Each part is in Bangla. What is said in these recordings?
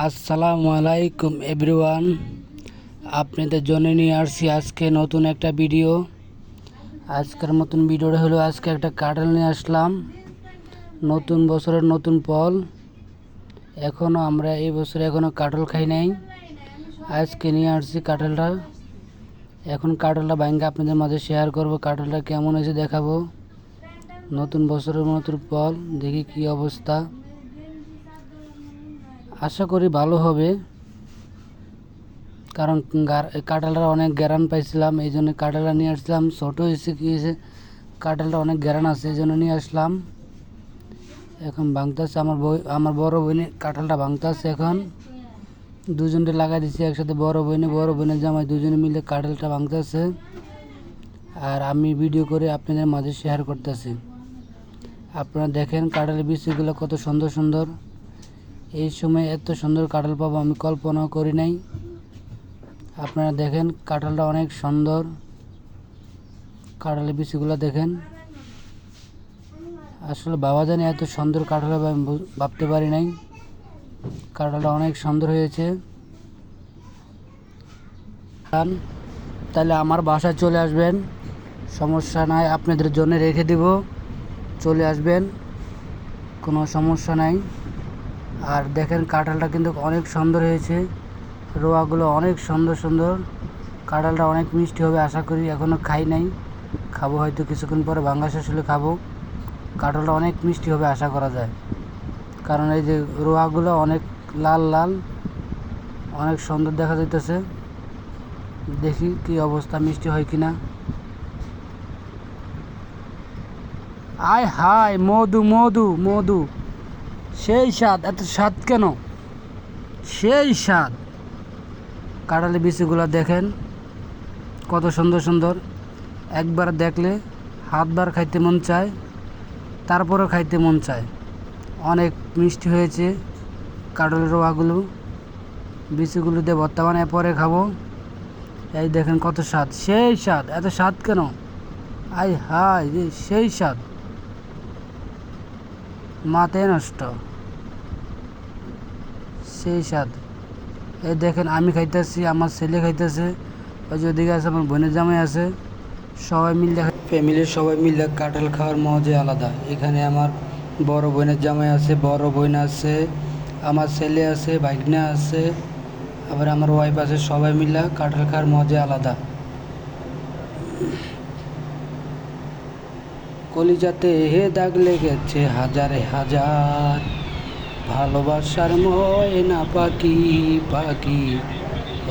আসসালামু আলাইকুম, এভরিওয়ান। আপনাদের জন্য নিয়ে আসছি আজকে নতুন একটা ভিডিও। আজকের মতন ভিডিওটা হলো, আজকে একটা কাঁঠাল নিয়ে আসলাম। নতুন বছরের নতুন ফল। এখনও আমরা এই বছরে এখনও কাঁঠাল খাই নাই। আজকে নিয়ে আসছি কাঁঠালটা। এখন কাঁঠালটা ভাঙ্গে আপনাদের মাঝে শেয়ার করব, কাঁঠালটা কেমন হয়েছে দেখাবো। নতুন বছরের নতুন ফল, দেখি কি অবস্থা। আশা করি ভালো হবে। কারণ কাঁঠালটা অনেক গ্যারান পাইছিলাম, এই জন্য কাঁঠালটা নিয়ে আসলাম। ছোটো কি হয়েছে, কাঁঠালটা অনেক গ্যারান আছে, এই জন্য নিয়ে আসলাম। এখন ভাঙতেছে, আমার বই আমার বড় বোনে কাঁঠালটা ভাঙতেছে এখন। দুজনটা লাগাই দিচ্ছি একসাথে, বড় বোনে বড় বোনের জামাই দুজনে মিলে কাঁঠালটা ভাঙতেছে। আর আমি ভিডিও করে আপনাদের মাঝে শেয়ার করতেছি। আপনারা দেখেন কাঁঠালের বীজগুলো কত সুন্দর সুন্দর। এই সময় এত সুন্দর কাঁঠাল পাবো আমি কল্পনাও করি নাই। আপনারা দেখেন, কাঁঠালটা অনেক সুন্দর। কাঁঠালের বিচিগুলো দেখেন। আসলে বাবা জানি এত সুন্দর কাঁঠাল হবে আমি ভাবতে পারি নাই। কাঁঠালটা অনেক সুন্দর হয়েছে। তাহলে আমার বাসায় চলে আসবেন। সমস্যা নাই, আপনাদের জন্য রেখে দিব। চলে আসবেন। কোনো সমস্যা নাই। আর দেখেন কাঁঠালটা কিন্তু অনেক সুন্দর হয়েছে। রোয়াগুলো অনেক সুন্দর সুন্দর। কাঁঠালটা অনেক মিষ্টি হবে আশা করি এখনও খাই নাই। খাব হয়তো কিছুক্ষণ পরে বাংলা শেষ হলে খাব। কাঁঠালটা অনেক মিষ্টি হবে আশা করা যায়। কারণ এই যে রোয়াগুলো অনেক লাল লাল, অনেক সুন্দর দেখা যাইতেছে। দেখি কি অবস্থা, মিষ্টি হয় কি না আয় হায়, মধু মধু মধু। সেই স্বাদ, এত স্বাদ কেন? সেই স্বাদ। কাঁঠালি বিচিগুলো দেখেন, কত সুন্দর সুন্দর। একবার দেখলে হাতবার খাইতে মন চায়, তারপরেও খাইতে মন চায়। অনেক মিষ্টি হয়েছে কাঁঠালের রোয়াগুলো। বিচিগুলো দিয়ে ভর্তা বানায় পরে খাব। এই দেখেন কত স্বাদ, সেই স্বাদ। এত স্বাদ কেন? আই হাই সেই স্বাদ। মাথায় নষ্ট। সেই স্বাদ। এই দেখেন, আমি খাইতেছি, আমার ছেলে খাইতেছে, ওই যে ওদিকে আছে আমার বোনের জামাই আছে, সবাই মিলে ফ্যামিলির সবাই মিলে কাঁঠাল খাওয়ার মজা আলাদা। এখানে আমার বড় বোনের জামাই আছে, বড় বোন আছে, আমার ছেলে আছে, ভাগ্না আছে, আবার আমার ওয়াইফ আছে, সবাই মিলে কাঁঠাল খাওয়ার মজা আলাদা। কলিজাতে হে দাগ লেগেছে হাজারে হাজার। ভালোবাসার ময়না পাখি পাখি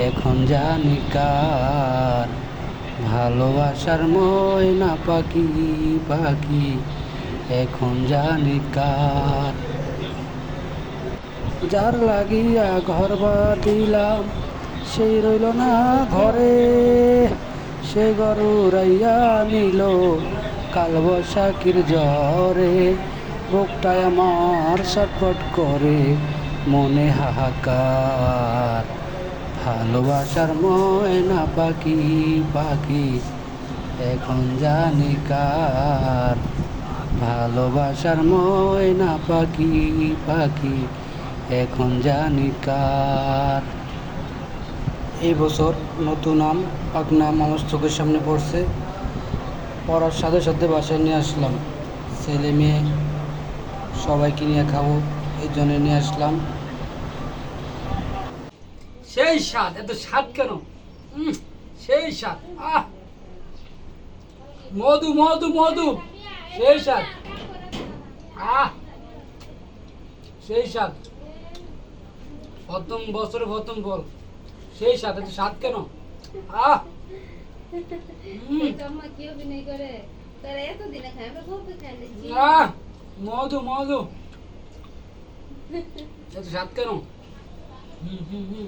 এখন জানি কার। ভালোবাসার ময়না পাখি পাখি এখন জানি কার। যার লাগিয়া ঘর দিলাম সেই রইল না ঘরে। সে গরু রাইয়া নিল কাল বৈশাখীর জ্বরে বুকটায় আমার ছটফট করে, মনে হাহাকার। ভালোবাসার ময়না পাখি পাখি এখন জানি কার। ভালোবাসার ময়না পাখি পাখি এখন জানি কার। এই বছর নতুন আম পাকনা আমার চোখের সামনে পড়ছে। পড়ার সাথে সাথে বাসায় নিয়ে আসলাম। ছেলে মেয়ে, সবাইকে নিয়ে খাব, এই জন্য নিয়ে আসলাম। সেই স্বাদ, এত স্বাদ কেন? সেই স্বাদ, আহ! মধু মধু মধু, সেই স্বাদ, আহ! সেই স্বাদ। প্রথম বছরে প্রথম বল, সেই স্বাদ, এত স্বাদ কেন? আহ! উম, আম্মা কি অভিনয় করে তারা এতদিনে খায় আমরা কবে খাই দেখছি আহ মধু মধু এত স্বাদ কেন হুম হুম হুম